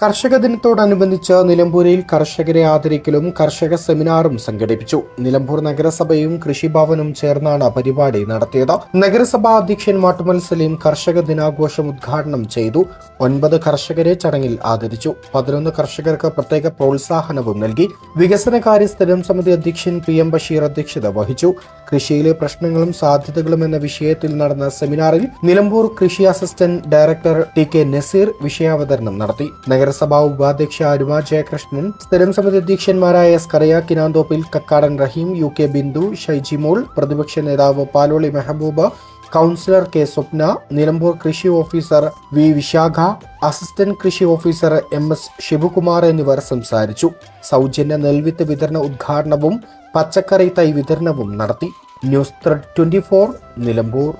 കർഷക ദിനത്തോടനുബന്ധിച്ച് നിലമ്പൂരിൽ കർഷകരെ ആദരിക്കലും കർഷക സെമിനാറും സംഘടിപ്പിച്ചു. നിലമ്പൂർ നഗരസഭയും കൃഷിഭവനും ചേർന്നാണ് പരിപാടി നടത്തിയത്. നഗരസഭാ അധ്യക്ഷൻ മാട്ടുമൽ സലീം കർഷക ദിനാഘോഷം ഉദ്ഘാടനം ചെയ്തു. ഒൻപത് കർഷകരെ ചടങ്ങിൽ ആദരിച്ചു. പതിനൊന്ന് കർഷകർക്ക് പ്രത്യേക പ്രോത്സാഹനവും നൽകി. വികസന കാര്യ സ്ഥിരം സമിതി അധ്യക്ഷൻ പി എം ബഷീർ അധ്യക്ഷത വഹിച്ചു. കൃഷിയിലെ പ്രശ്നങ്ങളും സാധ്യതകളും എന്ന വിഷയത്തിൽ നടന്ന സെമിനാറിൽ നിലമ്പൂർ കൃഷി assistant director T K Nazeer വിഷയാവതരണം നടത്തി. നഗരസഭാ ഉപാധ്യക്ഷ അരുമ ജയകൃഷ്ണൻ സ്ഥിരം സമിതി അധ്യക്ഷന്മാരായ സ്കറിയ കിനാന്തോപ്പിൽ കക്കാടൻ റഹീം യു കെ ബിന്ദു ഷൈജിമോൾ പ്രതിപക്ഷ നേതാവ് പാലോളി മെഹബൂബ് കൗൺസിലർ കെ സ്വപ്ന നിലമ്പൂർ കൃഷി ഓഫീസർ വി വിശാഖ അസിസ്റ്റന്റ് കൃഷി ഓഫീസർ എം എസ് ശിവകുമാർ എന്നിവർ സംസാരിച്ചു. സൗജന്യ നെൽവിത്ത് വിതരണ ഉദ്ഘാടനവും പച്ചക്കറി തൈ വിതരണവും നടത്തി. News thread twenty Nilambur.